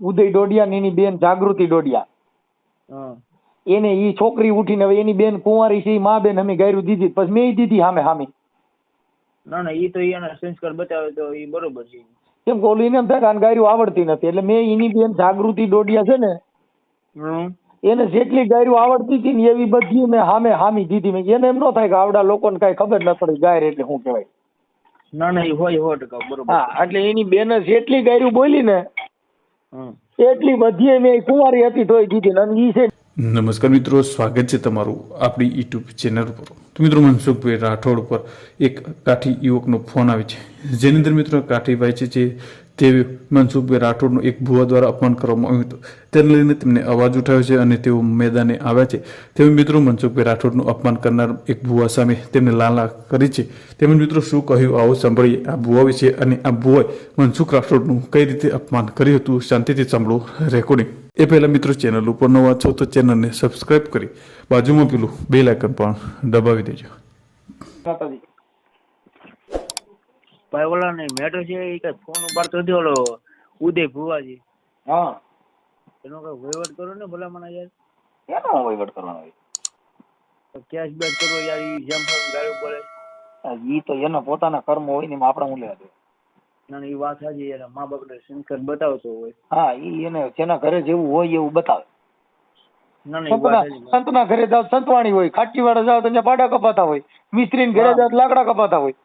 ઉદય ડોડિયા ને એની બેન જાગૃતિ ડોડિયા એને ઈ છોકરી ઉઠીને હવે એની બેન કુંવારી છે મા બેન અમે ગાયરું દીધી. પછી મેં દીધી સામે સામે ના ના ઈ તો એના સંસ્કાર બતાવે તો ઈ બરોબર છે. કેમ કે ઓલું એને એમ થાય કે આને ગાયરું આવડતી નથી. એટલે મેં એની બેન જાગૃતિ ડોડિયા છે ને હમ. એને જેટલી ગાયરું આવડતી હતી ને એવી બધી મેં સામે હામી દીધી. મેં એને એમ ન થાય કે આવડા લોકોને કાંઈ ખબર ન પડી ગાયર એટલે શું કહેવાય. ના ના એ હોય સો ટકા બરોબર. હા એટલે એની બેન જેટલી ગાયરું બોલી ને હમ એટલી બધી મેં કુંવારી હતી તોય દીધી ને છે નમસ્કાર મિત્રો, સ્વાગત છે તમારું આપણી યુટ્યુબ ચેનલ પર. તો મિત્રો મનસુખભાઈ રાઠોડ પર એક કાઠી યુવકનો ફોન આવે છે. જેની અંદર મિત્રો કાઠીભાઈ છે જે તે મનસુખભાઈ રાઠોડનું એક ભુવા દ્વારા અપમાન કરવામાં આવ્યું હતું. તેને લઈને તેમને અવાજ ઉઠાવ્યો છે અને તેઓ મેદાને આવ્યા છે. તેમજ મિત્રો, મનસુખભાઈ રાઠોડનું અપમાન કરનાર એક ભુવા સામે તેમને લાલા કરી છે. તેમજ મિત્રો, શું કહ્યું આવો સાંભળીએ આ ભુવા વિશે અને આ ભુવાએ મનસુખ રાઠોડનું કઈ રીતે અપમાન કર્યું હતું શાંતિથી સાંભળો રેકોર્ડિંગ એ પહેલાં મિત્રો, ચેનલ ઉપર નવા છો તો ચેનલને સબસ્ક્રાઇબ કરી બાજુમાં પેલું બેલ આઇકન પણ દબાવી દેજો. ભાઈ ઓલા ને મેઠો છે એ કઈ ફોન ઉપાડતો નથી ઓલો ઉદય ભુવાજી. હા. એનો કઈ વહીવટ કરો ને ભલા મને યાર? એનો વહીવટ કરવાનો હોય કેશ બેક કરો યાર ઈ જેમ ફોન ગાડી પડે ઈ તો એના પોતાના કર્મ હોય ને એમાં આપણે હું લેવા દે ના ઈ વાત સાચી યાર મા બાપ ને સંસ્કાર બતાવતો હોય. હા ઈ એને જેના ઘરે જેવું હોય એવું બતાવે. ના ના સંતના ઘરે જાવ સંતવાણી હોય ખાટકીવાળા જાવ તો પાડા કપાતા હોય. મિસ્ત્રીના ઘરે જાવ લાકડા કપાતા હોય.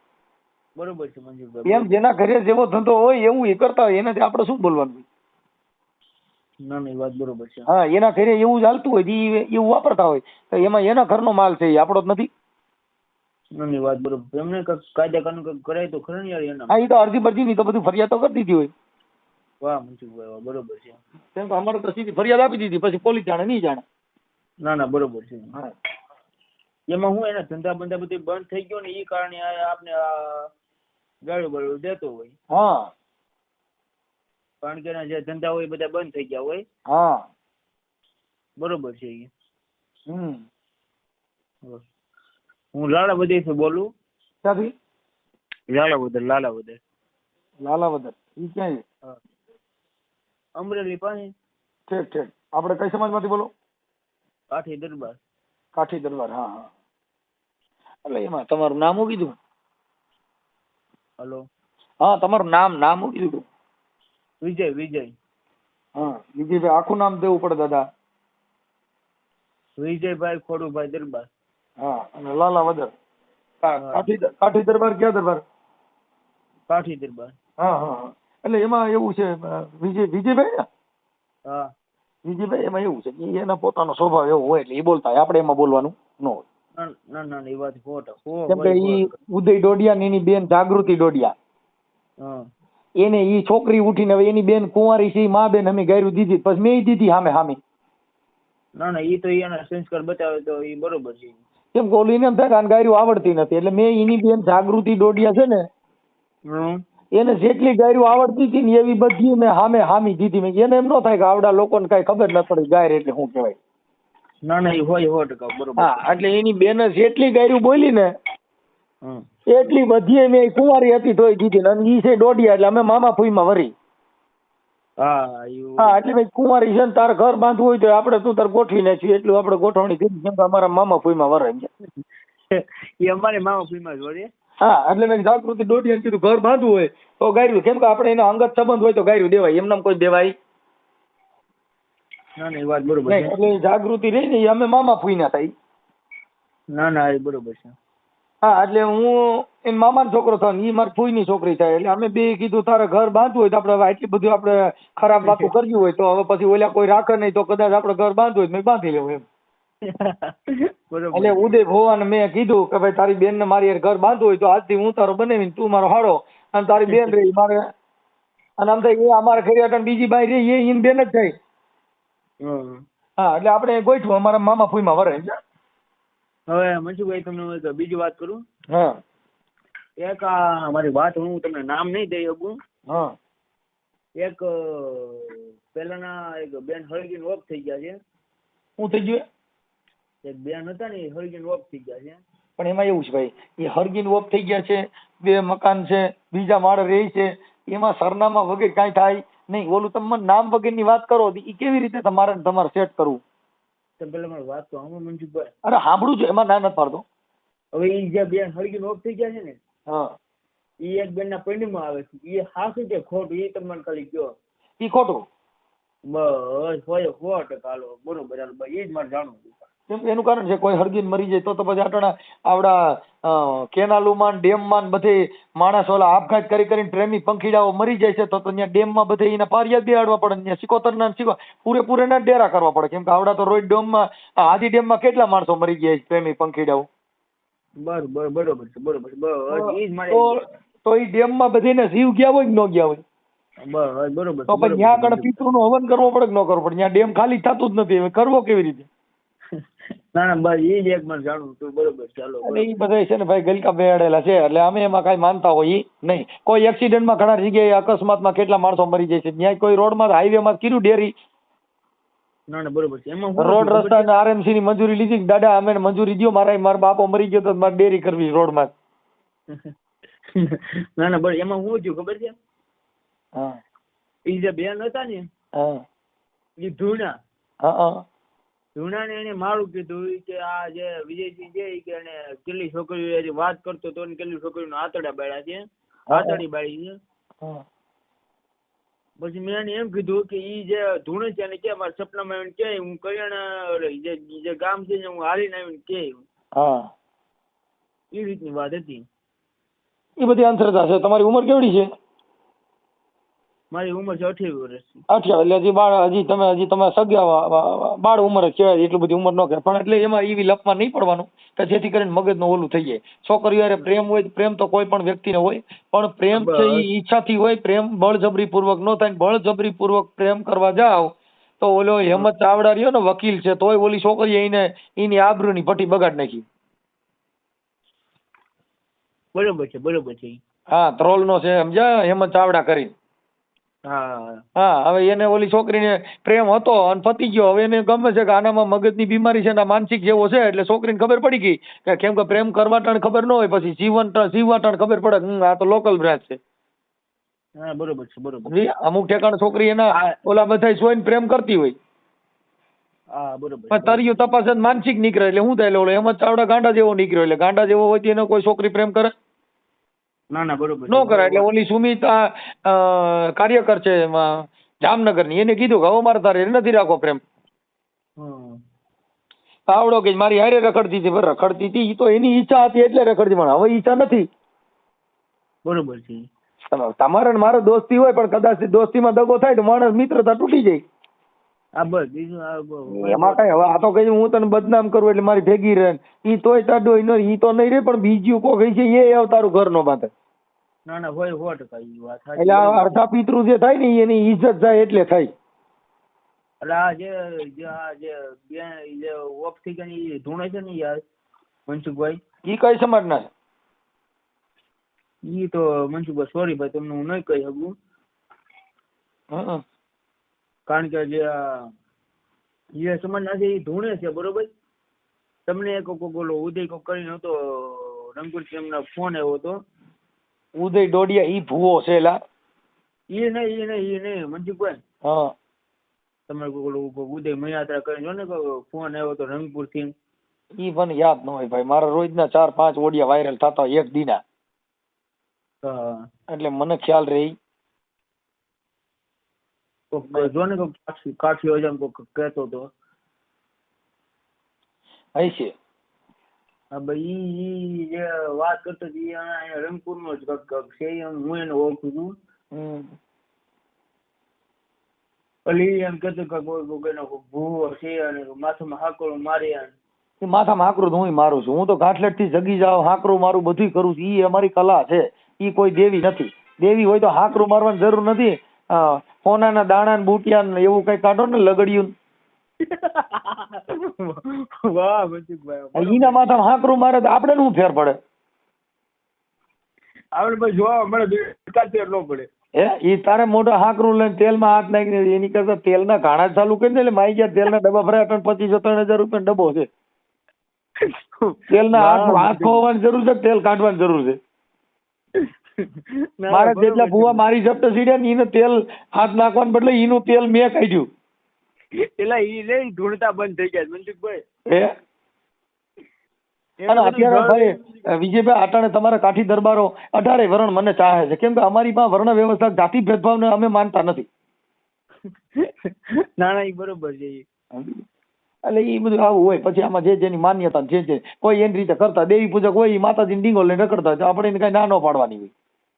બરોબર છે મંજુરભાઈ એમ જેના ઘરે જેવો ધંધો હોય એવું એ કરતા હોય એનાથી આપણે શું બોલવાનું? ના ના વાત બરોબર છે. હા એના ઘરે એવું જ હાલતું હોય તો એવું વાપરતા હોય તો એમાં એના ઘરનો માલ છે એ આપણો જ નથી? ના ના વાત બરોબર એમને કાયદા કાનૂન કરાય તો ખરું યાર એના હા એ તો અરજી બરજી ની તો બધું ફરિયાદ તો કરી દીધી હોય. વાહ મનસુખભાઈ વાહ બરોબર છે. કેમ કે અમારે તો સીધી ફરિયાદ આપી દીધી પછી પોલીસ જાણે નહીં જાણે. ના ના બરોબર છે. હા. એમાં હું એના ધંધા બંધા બધું બંધ થઈ ગયો ને એ કારણે આપને ગાળો બાળો દેતો હોય. હા. કારણ કે જે ધંધા હોય બધા બંધ થઈ ગયા હોય. હા. બરોબર છે હમ. હું લાલા બધેથી બોલું. ક્યાંથી? લાલા બધર લાલા બધર લાલાવદર. ઈ ક્યાં છે? અમરેલી પાસે. ઠીક ઠીક. આપણે કઈ સમાજમાંથી બોલો? કાઠી દરબાર. કાઠી દરબાર હા હા. એટલે એમાં તમારું નામ શું કીધું? હલો. હા તમારું નામ નામ શું કીધું વિજય વિજય. હા વિજયભાઈ આખું નામ દેવું પડે દાદા. વિજયભાઈ ખોડુભાઈ દરબાર. હા અને લાલા વદર. કાઠી કાઠી દરબાર ક્યાં દરબાર? કાઠી દરબાર. હા હા એટલે એમાં એવું છે વિજય વિજયભાઈ ને? હા. વિજયભાઈ એમાં એવું છે કે એના પોતાનો સ્વભાવ એવો હોય એટલે એ બોલતા હોય. આપણે એમાં બોલવાનું ન હોય. ના ના ના ના, એ વાત ખોટ હો કેમ કે ઈ ઉદય ડોડિયા ને એની બેન જાગૃતિ ડોડિયા એને ઈ છોકરી ઉઠીને હવે એની બેન કુંવારી છે મા બેન અમે ગાયરું દીધી પછી મેં દીધી સામે સામે ના ના ઈ તો એના સંસ્કાર બતાવે તો ઈ બરોબર છે. કેમ કે ઓલું એમ થાય કે આને ગાયરું આવડતી નથી એટલે મેં એની બેન જાગૃતિ ડોડિયા છે ને એને જેટલી ગાયરું આવડતી હતી ને એવી બધી મેં સામે હામી દીધી. મેં એને એમ ન થાય કે આવડા લોકોને કાંઈ ખબર ન પડી ગાયર એટલે શું કહેવાય. ના ના એ હોય સો ટકા બરોબર. હા એટલે એની બેન જેટલી ગાયરું બોલી ને એટલી બધી મેં કુંવારી હતી તોય દીધી ને અને ઈ છે ડોડિયા એટલે અમે મામા ફૂઈમાં વરી. હા એટલે ભાઈ કુંવારી છે ને તારે ઘર બાંધવું હોય તો આપણે તું તાર ગોઠવી નાખ્યું એટલું આપણે ગોઠવણી કરી કેમ કે અમારા મામા ફૂઈમાં વરે એમ. એ અમારે મામા ફીમાં જોડે હા એટલે મેં જાગૃતિ ડોડિયાને કીધું ઘર બાંધવું હોય તો ગાયરું કેમ કે આપણે એનો અંગત સંબંધ હોય તો ગાયરું દેવાય એમનામ કોઈ દેવાય. ના ના એ વાત બરોબર છે. એટલે જાગૃતિ રહી ને અમે મામા ફૂઈના થાય. ના ના એ બરોબર છે. હા એટલે હું એન મામાનો છોકરો થયો એ ઈ મારી ફૂઈની છોકરી થાય. એટલે અમે બે કીધું તારે ઘર બાંધવું હોય તો આપણે આટલી બધું આપણે ખરાબ વાતો કરવી હોય તો હવે પછી ઓલા કોઈ રાખે નહીં તો કદાચ આપણે ઘર બાંધવું હોય તો મેં બાંધી લેવું એમ. એટલે ઉદય ભવાને મેં કીધું કે ભાઈ તારી બેન ને મારી ઘર બાંધવું હોય તો આજથી હું તારો બનાવીને તું મારો હાડો અને તારી બેન રહી મારે અને આમ થાય એ અમારા ઘરે બીજી બાઈ રહી એ બેન જ થાય. હા એટલે આપણે ગોઠવું અમારા મામા ફૂઈમાં વરે. હવે મનસુખભાઈ તમને બીજી વાત કરું? હા. એક આ મારી વાત હું તમને નામ નહીં દઈ શકું. હા. એક પેલાના પહેલાના એક બેન હળગીન ઓફ થઈ ગયા છે. શું થઈ ગયું? એક બેન હતા ને એ હળગીન ઓફ થઈ ગયા છે. પણ એમાં એવું છે ભાઈ એ હરગીન ઓફ થઈ ગયા છે બે મકાન છે બીજા માળ રહે છે એમાં સરનામા વગેરે કાંઈ થાય નહીં ઓલું તમે નામ વગેરેની વાત કરો એ કેવી રીતે તમારે તમારે સેટ કરવું? પેલા મારી વાત તો આમાં મનસુખભાઈ અરે સાંભળું છું એમાં ના નથી પાડતો. હવે એ જે બેન હળગી ઓફ થઈ ગયા છે ને હા. ઈ એક બેન ના પૈણીમાં આવે છે. એ હાસું છે ખોટું એ તમને ખાલી કયો. ઈ ખોટું? બસ હોય સો ટકા હાલો. બરોબર એ જ મારે જાણવું કેમ કે એનું કારણ છે કોઈ હળગીને મરી જાય તો તો પછી આટણા આવડા કેનાલુમાં ડેમમાં બધે માણસ ઓલા આપઘાત કરી કરીને પ્રેમી પંખીડાઓ મરી જાય છે તો તો ત્યાં ડેમમાં બધે એના પારિયા બેહાડવા પડે ત્યાં સિકોતરના ને સિકો પૂરેપૂરેના ડેરા કરવા પડે. કેમ કે આવડા તો રોજ ડેમમાં આદિ ડેમમાં કેટલા માણસો મરી ગયા છે પ્રેમી પંખીડાઓ? બરોબર છે બરોબર છે મારે તો તો એ ડેમમાં બધીને જીવ ગયા હોય કે ન ગયા હોય? બરોબર તો પછી બરોબર ત્યાં આગળ પિતૃનું હવન કરવો પડે કે ન કરવો પડે? ત્યાં ડેમ ખાલી થતું જ નથી. હવે કરવો કેવી રીતે? ના ના બસ એ જ એક મને જાણવું હતું. બરોબર ચાલો એ બધા છે ને ભાઈ ગલકા બેડેલા છે એટલે અમે એમાં કાંઈ માનતા હોય નહીં. કોઈ એક્સિડન્ટમાં ઘણા જગ્યાએ અકસ્માતમાં કેટલા માણસો મરી જાય છે. ત્યાં કોઈ રોડમાં હાઈવેમાં કીધું ડેરી? ના ના બરોબર છે. એમાં રોડ રસ્તા અને આરએમસી ની મંજૂરી લીધી દાદા અમે મંજૂરી દ્યો મારા મારા બાપો મરી ગયો તો મારે ડેરી કરવી રોડમાં. ના ના બરોબર એમાં હું થયું ખબર છે? હા. એ જે બેન હતા ને હા. એ ધૂણા. હા હા. ધૂણા ને એને મારું કીધું કે આ જે વિજયસિંહ છે કે એને કેટલી છોકરીઓ વાત કરતો તો ને કેટલી છોકરીઓના આતડા બાળ્યા છે આતડી બાળી છે. પછી મેં એને એમ કીધું કે ઈ જે ધૂણે છે એને કે મારા સપનામાં આવીને કે હું કરિયાણા જે જે ગામ છે ને હું હાલીને આવીને કે. એ રીતની વાત હતી. એ બધી અંતરતા છે. તમારી ઉંમર કેવડી છે? મારી ઉંમર છે. અઠ્યાવીસ વર્ષની અઠ્યાવીસ એટલે હજી બાળ હજી તમે હજી તમે સગા બાળ ઉંમર જ કહેવાય એટલી બધી ઉંમર ન કહેવાય. પણ એટલે એમાં એવી લપમાં નહીં પડવાનું કે જેથી કરીને મગજનો ઓલું થઈ જાય. છોકરીઓ હારે પ્રેમ હોય પ્રેમ તો કોઈ પણ વ્યક્તિને હોય પણ પ્રેમ છે એ ઈચ્છાથી હોય પ્રેમ બળજબરી પૂર્વક ન થાય બળજબરી પૂર્વક પ્રેમ કરવા જાવ તો ઓલો હેમંત ચાવડા રહ્યો ને વકીલ છે તોય ઓલી છોકરી એને એની આબરૂની પટ્ટી બગાડ નાખી. બરોબર છે બરોબર છે હા ત્રોલ નો છે સમજ્યા? હેમંત ચાવડા કરી હા. હા હવે એને ઓલી છોકરીને પ્રેમ હતો અને પતી ગયો. હવે એને ગમે છે કે આનામાં મગજની બીમારી છે ને માનસિક જેવો છે એટલે છોકરીને ખબર પડી ગઈ કે કેમ કે પ્રેમ કરવા ટાણ ખબર ન હોય પછી જીવન જીવવા ટાણ ખબર પડે કે હમ, આ તો લોકલ બ્રાન્ચ છે. હા બરોબર છે બરોબર. અમુક ઠેકાણે છોકરી એના ઓલા બધા જોઈને પ્રેમ કરતી હોય. હા બરોબર. પણ તરિયું તપાસે માનસિક નીકળે એટલે શું થાય એટલે ઓલો જ ચાવડા ગાંડા જેવો નીકળ્યો એટલે ગાંડા જેવો હોય તો એને કોઈ છોકરી પ્રેમ કરે? ના ના બરોબર નો કરાય એટલે ઓલી સુમિતા કાર્યકર છે એમાં જામનગરની એને કીધું કે હવે મારે તારે નથી રાખો પ્રેમ. આવડો કે મારી હારે રખડતી હતી રખડતી હતી તો એની ઈચ્છા હતી એટલે રખડતી પણ હવે ઈચ્છા નથી. બરોબર છે. તમારે મારો દોસ્તી હોય પણ કદાચ દોસ્તીમાં દગો થાય તો માણસ મિત્રતા તૂટી જાય. આ બસ બીજું આ એમાં કઈ હવે આ તો કઈ હું તને બદનામ કરું એટલે મારી ભેગી રહે. ઈ તોય તાડો ઈ ઈ તો નહીં રે પણ બીજું કોઈ છે એ આવ તારું ઘર નો બાંધે ના ના હોય હોટ કઈ વાત એટલે અડધા પિતૃ જે થાય ને એની ઈજ્જત જાય એટલે થાય. એટલે આ જે જે આ જે ઓફથી કઈ ધૂણે છે ને યાર મનસુખભાઈ. ઈ કઈ સમાજના છે? ઈ તો મનસુખભાઈ સોરી ભાઈ તમને હું નહીં કહી શકું. હં. કારણ કે જે આ જે સમાજના છે એ ધૂણે છે બરોબર? તમને એક ઓલો ઉદય કોક કરીને હતો રંગપુર એમનો ફોન આવ્યો હતો. ઉદય ડોડિયા ઈ ભૂવો છે લા ઈ નહીં ઈ નહીં ઈ નહીં મંજુભાઈ હા. તમારે કોક ઓલો ઉદય મયાત્રા કરીને જો ને ફોન આવ્યો હતો રંગપુરથી ઈ મને યાદ ન હોય ભાઈ મારા રોજના ચાર પાંચ ઓડિયા વાયરલ થતા એક દીના. એટલે મને ખ્યાલ રહે. કોક જો ને કોક કાઠી કાઠીઓ જેમ કોક કહેતો હતો હશે હા ભાઈ ઈ ઈ જે વાત કરતો ઈ અહીંયા રંગપુર નો જ કંઈક છે એમ હું એને ઓળખું છું. હમ. એમ કહેતો કે કોઈ કોઈ એનો ભૂવો છે અને માથામાં હાકડું મારી અને માથામાં હાકરું તો હું મારું છું. હું તો ગાંઠલેટથી જગી જાઉં હાકરું મારું બધું કરું છું. ઈ અમારી કલા છે. ઈ કોઈ દેવી નથી. દેવી હોય તો હાકરું મારવાની જરૂર નથી. અ, સોનાના દાણા ને બુટિયા ને એવું કઈ કાઢો ને લગડિયું વાહ મનસુખભાઈ ઈના માથામાં હાકરું મારે તો આપણે શું ફેર પડે. આપણે ભાઈ જોવા મળે ફેર ન પડે. હે ઈ તારે મોટો હાકરું લઈને તેલમાં હાથ નાખીને એની કરતા તેલના ઘાણા ચાલુ કરી દે એટલે માઈ ગયા તેલના ડબ્બા ભરાય ત્રણ પચીસો ત્રણ હજાર રૂપિયા ડબ્બો છે. તેલના હાથ હાથ ખોવાની જરૂર છે તેલ કાઢવાની જરૂર છે? મારે જેટલા. ભૂવા મારી જપ્ત સીડ્યા ને એને તેલ હાથ નાખવાનું બદલે એનું તેલ મેં કાઢ્યું એટલે ઈ લે ધૂણતા બંધ થઈ ગયા મનસુખભાઈ. હે? અને અત્યારે ભાઈ વિજયભાઈ આટાણે તમારા કાઠી દરબારો અઢારે વર્ણ મને ચાહે છે. કેમ કે અમારી પાસે વર્ણ વ્યવસ્થા જાતિ ભેદભાવને અમે માનતા નથી. ના ના ઈ બરોબર છે એટલે એ બધું આવું હોય. પછી આમાં જે જેની માન્યતા જે જે કોઈ એની રીતે કરતા દેવી પૂજક હોય એ માતાજીની ડીંગો લઈને રખડતા હોય તો આપણે એને કઈ ના ન પાડવાની હોય.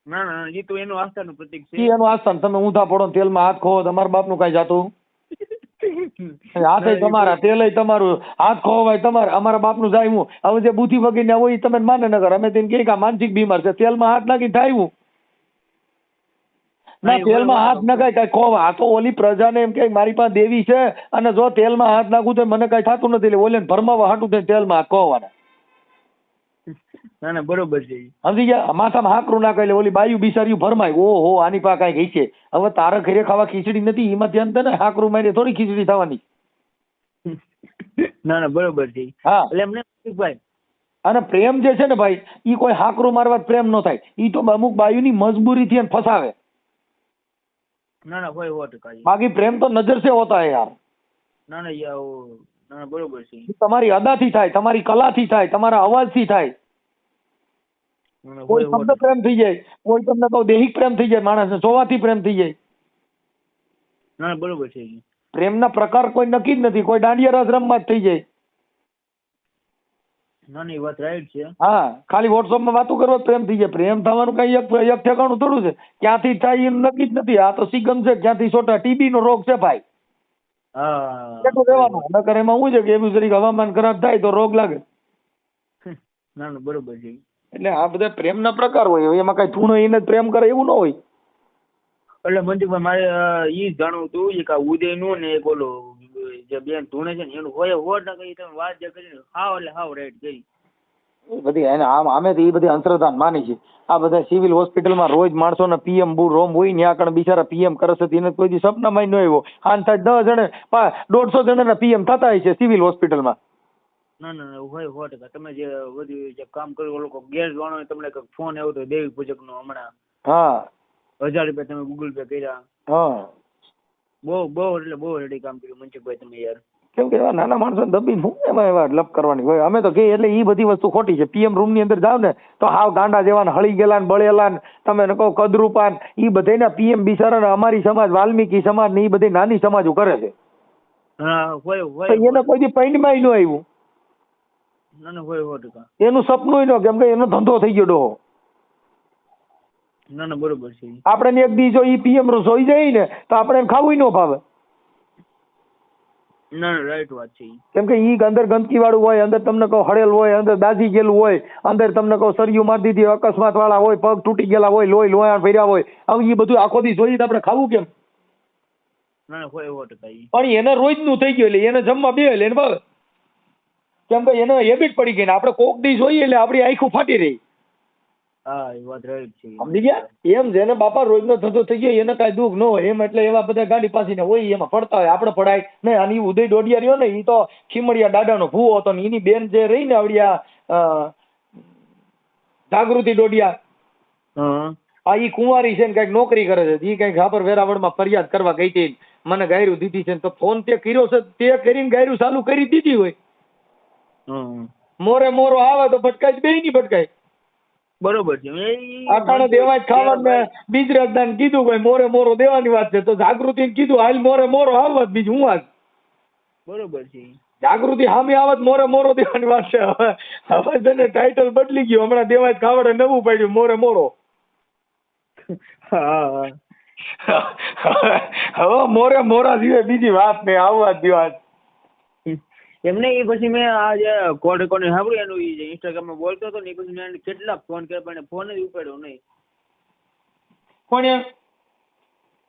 ના ના ના, તો એનું આસ્થાનું પ્રતીક એ છે એનું આસ્થાન. તમે ઊંધા પડો ને તેલમાં હાથ ખોવો તમારા બાપનું કઈ જાતું? હાથે તમારા તેલય તમારું. હાથ ખોવાય તમારે અમારા બાપનું જાય હું. હવે જે બુદ્ધિ વગેરે હોય એ તમે માને નગર અમે તેને કહીએ કે આ માનસિક બીમાર છે. તેલમાં હાથ નાખી થાય હું. ના તેલમાં હાથ નખાય કઈ ખોવા. આ તો ઓલી પ્રજાને એમ કે મારી પાસે દેવી છે અને જો તેલમાં હાથ નાખું તો મને કઈ થતું નથી. એટલે ઓલે ભરમાવા હાટું થઈને તેલમાં હાથ ખોવાના. ના ના બરોબર છે સમજી ગયા? માથામાં હાકરું નાખે એટલે ઓલી બાયું બિસાર્યું ભરમાય. ઓહો આની પા કઈ ગઈ છે? હવે તારે ઘરે ખાવા ખીચડી નથી એમાં ધ્યાન તને હાકરું મારી થોડી ખીચડી થવાની. ના ના બરોબર છે હા. એટલે એમને ભાઈ? અને પ્રેમ જે છે ને ભાઈ એ કોઈ હાકરું મારવા પ્રેમ નો થાય. એ તો અમુક બાયુની મજબૂરીથી એને ફસાવે. ના ના હોય હોટ બાકી પ્રેમ તો નજર સે હોતા હે યાર. ના ના યાર ના બરોબર છે તમારી અદાથી થાય તમારી કલાથી થાય તમારા અવાજથી થાય. કોઈ શબ્દ પ્રેમ થઈ જાય કોઈ તમને કહું દેહિક પ્રેમ થઈ જાય માણસને જોવાથી પ્રેમ થઈ જાય. ના બરોબર છે. પ્રેમના પ્રકાર કોઈ નક્કી જ નથી કોઈ દાંડિયા રસ રમવા જ થઈ જાય. ના ના વાત રાઈટ છે. હા ખાલી વોટ્સઅપમાં વાતો કરવા પ્રેમ થઈ જાય. પ્રેમ થવાનું કઈ એક એક ઠેકાણું થોડું છે. ક્યાંથી થાય એનું નક્કી જ નથી. આ તો સિગમ છે ક્યાંથી સોટા ટીબી નો રોગ છે ભાઈ. હા. એટલું રહેવાનું? નકર એમાં શું છે કે એવું જરીક હવામાન ખરાબ થાય તો રોગ લાગે. ના ના બરોબર છે. એટલે આ બધા પ્રેમના પ્રકાર હોય. એમાં કઈ ધૂણો એને પ્રેમ કરે એવું ન હોય. એટલે મનસુખભાઈ મારે ઈ જાણવું હતું એક આ ઉદયનું ને એક ઓલો જે બેન ધૂણે છે ને એનું હોય સો ટકા તમે વાત જે કરી ને હાવ એટલે હાવ રાઈટ કરી બધી એને આમ અમે તો એ બધી અંતરદાન માની છે. આ બધા સિવિલ હોસ્પિટલમાં રોજ માણસોને પીએમ બુ રોમ હોય ને આગળ બિચારા પીએમ કરે છે એને કોઈ દી સપનામાં ન આવ્યો. આન થાય દસ જણે દોઢસો જણાના પીએમ થતા હોય છે સિવિલ હોસ્પિટલમાં. ના ના હોય સો ટકા તમે જે બધું જે કામ કર્યું ઓલો ગેસ વાળો તમને ફોન આવ્યો તો દેવી પૂજક નો હમણાં. હા. હજાર રૂપિયા તમે ગૂગલ પે કર્યા. હા. બહુ બહુ એટલે બહુ રેડી કામ કર્યું મનસુખભાઈ તમે યાર. કેમ કે નાના માણસો દબી શું એમાં એવા લપ કરવાની હોય? અમે તો કહીએ એટલે એ બધી વસ્તુ ખોટી છે. પીએમ રૂમની અંદર જાવ ને તો હાવ ગાંડા જેવા ને હળી ગયેલા ને બળેલા ને તમે એને કહો કદરૂપા ને એ બધાના પીએમ બિચારા ને અમારી સમાજ વાલ્મીકી સમાજ ને એ બધી નાની સમાજો કરે છે. એને કોઈ દી પૈંડમાં ન આવ્યું. એનું સપનું ન કેમ કે એનો ધંધો થઈ ગયો ડોહો. ના ના બરોબર છે. આપણે એક દી જો ઈ પીએમ સોઈ જાય ને તો આપણે ખાવું ન ભાવે. ના ના રાઈટ વાત છે કેમ કે ઈ અંદર ગંદકી વાળું હોય અંદર તમને કહો હળેલ હોય અંદર દાઝી ગયેલું હોય અંદર તમને કહો સરિયું મારી દીધી અકસ્માત વાળા હોય પગ તૂટી ગયેલા હોય લોહી લોયા ફેર્યા હોય હવે એ બધું આખો દી જોઈએ આપણે ખાવું કેમ? ના ના હોય સો ટકા પણ એને રોજનું થઈ ગયું એટલે એને જમવા બે એટલે એને ભાવે. કેમ કે એને હેબિટ પડી ગઈ ને આપણે કોક દી જોઈએ એટલે આપણી આંખું ફાટી રહી. હા એ વાત રાઈટ છે. સમજી ગયા? એમ જેને બાપા રોજનો ધંધો થઈ ગયો એને કાંઈ દુઃખ ન હોય. એમ એટલે એવા બધા ગાડી પાસીને હોય એમાં પડતા હોય આપણે પડાય ને આની ઉદય ડોડિયા રહ્યો ને એ તો ખીમડિયા દાદાનો ભૂવો હતો ને એની બેન જે રહી ને આવડિયા જાગૃતિ ડોડિયા આ ઈ કુંવારી છે ને કંઈક નોકરી કરે છે. ઈ કંઈક ખાપર વેરાવળમાં ફરિયાદ કરવા ગઈ હતી મને ગાયરું દીધી છે ને તો ફોન તે કર્યો છે તે કરીને ગાયરું ચાલુ કરી દીધી હોય. મોરે મોરો આવે તો ભટકાય બે નહીં ભટકાય. બરોબર છે. ઈ- દેવાય ખાવાનું ને બીજરાજદાન કીધું ભાઈ મોરે મોરો દેવાની વાત છે. તો જાગૃતિ કીધું હાલ મોરે મોરો આવત બીજું હું આજ બરોબર છે. જાગૃતિ હામી આવત મોરે મોરો દેવાની વાત છે. હવે હવે તને ટાઇટલ બદલી ગયું. હમણાં દેવાય ખાવડે નવું પડ્યું મોરે મોરો. હા હા. હવે મોરે મોરા સિવાય બીજી વાત નહીં આવવા જ દ્યો આજ એમને એ પછી મેં આ જે કોને સાંભળ્યું એનું એ જે ઇન્સ્ટાગ્રામમાં બોલતો હતો ને એ પછી મેં એને કેટલાક ફોન કર્યા પણ ફોન જ ઉપાડ્યો નહીં. કોણ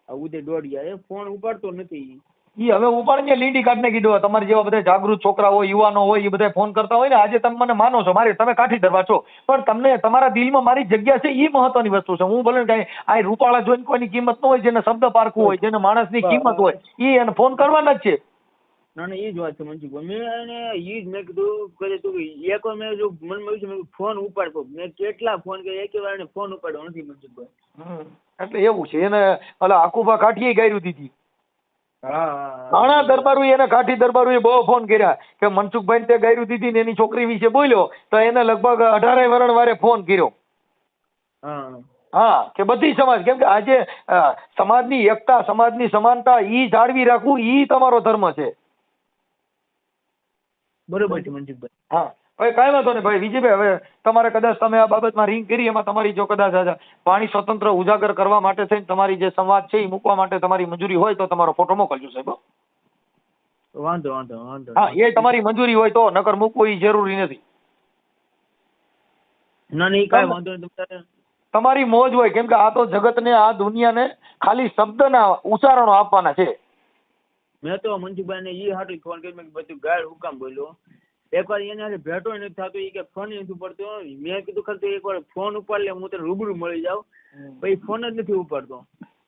આ ઉદય દોડિયા એ ફોન ઉપાડતો નથી એ હવે ઉપાડીને લીંડી કાઢને કીધું તમારે જેવા બધા જાગૃત છોકરા હોય યુવાનો હોય એ બધા ફોન કરતા હોય ને આજે તમે મને માનો છો મારે તમે કાઠી ધરવા છો. પણ તમને તમારા દિલમાં મારી જગ્યા છે એ મહત્વની વસ્તુ છે. હું ભલે કઈ આ રૂપાળા જોઈને કોઈની કિંમત ન હોય જેને શબ્દ પારખું હોય જેને માણસની કિંમત હોય એ એને ફોન કરવાના જ છે. ના ના એ જ વાત છે મનસુખભાઈ મેં એને એ જ મેં કીધું કરે તું એક વાર મેં જો મનમાં એવું છે મેં ફોન ઉપાડતો મેં કેટલા ફોન કર્યા? એક વાર એને ફોન ઉપાડ્યો નથી મનસુખભાઈ. એટલે એવું છે. એને ઓલા આકુભા કાઠીએ ગાયરું દીધી. ઘણા દરબારુ એને કાઠી દરબારુ બહુ ફોન કર્યા કે મનસુખભાઈ તે ગાયરું દીધી ને એની છોકરી વિશે બોલ્યો તો એને લગભગ અઢારે વરણ વારે ફોન કર્યો. હા. હા કે બધી સમાજ કેમ કે આજે સમાજની એકતા સમાજની સમાનતા ઈ જાળવી રાખવું ઈ તમારો ધર્મ છે. બરોબર છે મનસુખભાઈ હા. હવે કાંઈ વાંધો નહીં ભાઈ વિજયભાઈ હવે તમારે કદાચ તમે આ બાબતમાં રિંગ કરી એમાં તમારી જો કદાચ પાણી સ્વતંત્ર ઉજાગર કરવા માટે થઈને તમારી જે સંવાદ છે એ મૂકવા માટે તમારી મંજૂરી હોય તો તમારો ફોટો મોકલજો સાહેબ વાંધો વાંધો વાંધો. હા એ તમારી મંજૂરી હોય તો નકર મૂકવું એ જરૂરી નથી. ના નહીં કાંઈ વાંધો નહીં તમારી મોજ હોય કેમ કે આ તો જગતને આ દુનિયાને ખાલી શબ્દના ઉચ્ચારણો આપવાના છે. મેં તો મનસુખભાઈ ને ઈ હાટું ફોન કર્યો મેં બધું ગાળ હું કામ બોલ્યો. એકવાર એને હારે ભેટો નથી થતો એ કે ફોન નથી પડતો મેં કીધું ખરું એકવાર ફોન ઉપાડ લે હું તને રૂબરૂ મળી જાઉં. પછી ફોન જ નથી ઉપાડતો.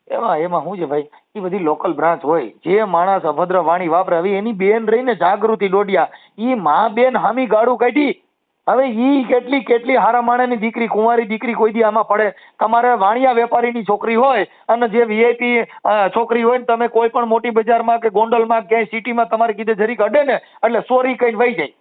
એમાં એમાં શું છે ભાઈ? એ બધી લોકલ બ્રાન્ચ હોય જે માણસ અભદ્ર વાણી વાપરે હવે એની બેન રહીને જાગૃતિ દોડ્યા. એ મા બેન હામી ગાડું કાઢી. હવે ઈ કેટલી કેટલી હારા માણેની દીકરી કુંવારી દીકરી કોઈ દી આમાં પડે? તમારે વાણિયા વેપારીની છોકરી હોય અને જે વીઆઈપી છોકરી હોય ને તમે કોઈ પણ મોટી બજારમાં કે ગોંડલમાં ક્યાંય સિટીમાં તમારે કીધે જરીક અડે ને એટલે સોરી કઈ વહી જાય.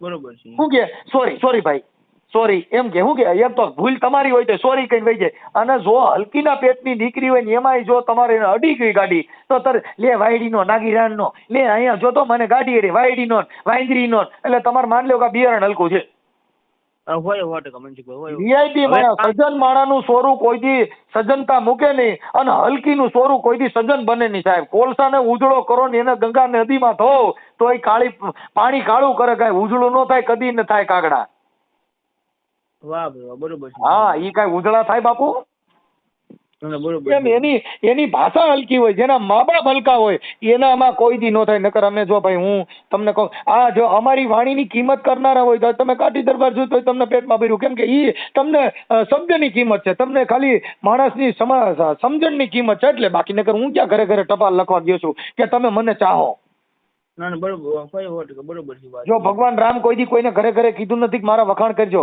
બરોબર છે. શું કે સોરી સોરી ભાઈ. સોરી એમ કે શું કે એમ તો ભૂલ તમારી હોય તો સોરી કઈ વહી જાય. અને જો હલકીના પેટની દીકરી હોય ને એમાંય જો તમારે એને અડી ગઈ ગાડી તો તર લે વાયડીનો નાગીરાનનો લે અહીંયા જો તો મને ગાડી એડી વાયડીનો વાંદરીનો એટલે તમારે માન લો કે બિયારણ હલકું છે. હોય હોય વીઆઈપી માણસ માણાનું સોરું કોઈ દી સજ્જનતા મૂકે નહીં અને હલકીનું સોરું સજ્જન બને નહીં સાહેબ. કોલસાને ઉજળો કરો ને એને ગંગા નદીમાં ધો તો એ કાળી પાણી કાળું કરે કાંઈ ઉજળું ન થાય કદી ન થાય કાગડા. વાહ વાહ બરોબર છે. હા ઈ કઈ ઉજળા થાય બાપુ? એમ એની એની ભાષા હલકી હોય જેના મા બાપ હલકા હોય એનામાં કોઈ દી ન થાય. નકર અમે જો ભાઈ હું તમને કહું આ જો અમારી વાણીની કિંમત કરનારા હોય તો તમે કાઠી દરબાર જો તો તમને પેટમાં ભર્યું. કેમ કે ઈ તમને શબ્દની કિંમત છે. તમને ખાલી માણસની સમા સમજણની કિંમત છે એટલે બાકી. નકર હું ક્યાં ઘરે ઘરે ટપાલ લખવા ગયો છું કે તમે મને ચાહો? ના ના બરોબર બરોબર છે જો ભગવાન રામ કોઈ દી કોઈને ઘરે ઘરે કીધું નથી કે મારા વખાણ કરજો.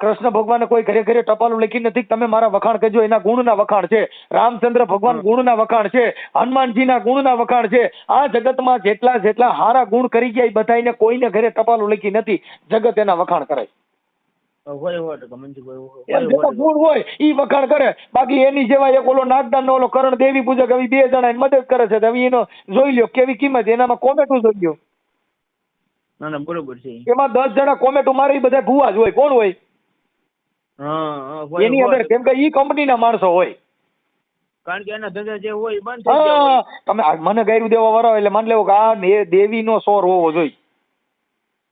કૃષ્ણ ભગવાને કોઈ ઘરે ઘરે ટપાલું લખી નથી તમે મારા વખાણ કરજો એના ગુણના વખાણ છે. રામચંદ્ર ભગવાન ગુણના વખાણ છે. હનુમાનજીના ગુણના વખાણ છે. આ જગતમાં જેટલા જેટલા હારા ગુણ કરી ગયા એ બધાયને કોઈને ઘરે ટપાલું લખી નથી. જગત એના વખાણ કરે હોય હોય ઈ વખાણ કરે. બાકી એની જેવા એક ઓલો નાગદાન નો ઓલો કરણ દેવી પૂજક હવે બે જણા મદદ કરે છે. હવે એનો જોઈ લ્યો કેવી કિંમત એનામાં કોમેટું જોઈ લ્યો? ના ના બરોબર છે. એમાં દસ જણા કોમેટું મારે ઈ બધા ભૂવા જ હોય. કોણ હોય? હા હા એની અંદર કેમ કે ઈ કંપનીના માણસો હોય. કારણ કે એના ધંધા જે હોય બંધ થઈ ગયા હોય. હા તમે મને ગાયરું દેવા વાળા એટલે માની લેવો કે આ દેવી દેવીનો સોર હોવો જોઈએ.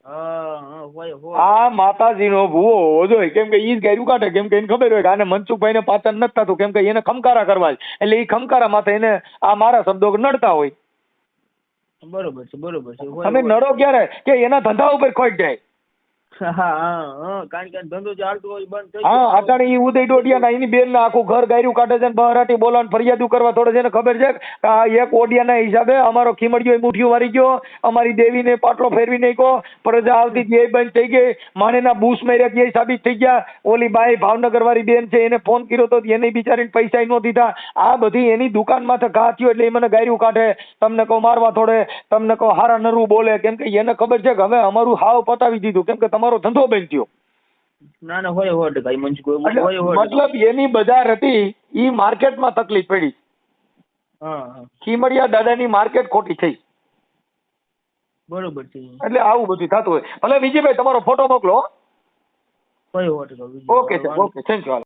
હા આ માતાજીનો ભૂવો હોવો જોઈએ કેમ કે ઈ જ ગાયરું કાઢે કેમ કે એને ખબર હોય કે આને મનસુખભાઈને પાચન નથી થતું કેમ કે એને ખમકારા કરવા છે એટલે ઈ ખમકારા માથે એને આ મારા શબ્દો નડતા હોય. બરોબર છે બરોબર છે તમે નડો ક્યારે? કે એના ધંધા ઉપર ખોટ જાય. હા કારણ કે ધંધો જે હોય બંધ થઈ હા અટાણે ઈ ઉદય ડોડિયાના એની બેનના આખું ઘર ગાયરું કાઢે છે ને બહારાટી બોલાવીને ફરિયાદો કરવા થોડે છે ને ખબર છે? કે આ એક ઓડિયાના હિસાબે અમારો ખીમડિયો મુઠ્ઠીઓ વારી ગયો અમારી દેવીને પાટલો ફેરવી નાખ્યો પ્રજા આવતી બંધ થઈ ગઈ માણેના બૂસ માર્યા એ સાબિત થઈ ગયા. ઓલી બાઈ ભાવનગર વાળી બેન છે એને ફોન કર્યો તો એને બિચારીને પૈસા ન દીધા. આ બધી એની દુકાન માથે ઘા થયો એટલે એ મને ગાયરું કાઢે. તમને કહો મારવા થોડે તમને કહો હારા નરવું બોલે કેમ કે એને ખબર છે કે હવે અમારું હાવ પતાવી દીધું. કેમ કે તમારો ધંધો બંધ થયો. ના ના હોય હોય ભાઈ મંજ કોઈ હોય હોય. મતલબ એની બજાર હતી ઈ માર્કેટમાં તકલીફ પડી. હા ખીમડિયા દાદાની માર્કેટ ખોટી થઈ. બરોબર છે. એટલે આવું બધું થતું હોય. ભલે વિજયભાઈ તમારો ફોટો મોકલો okay sir okay thank you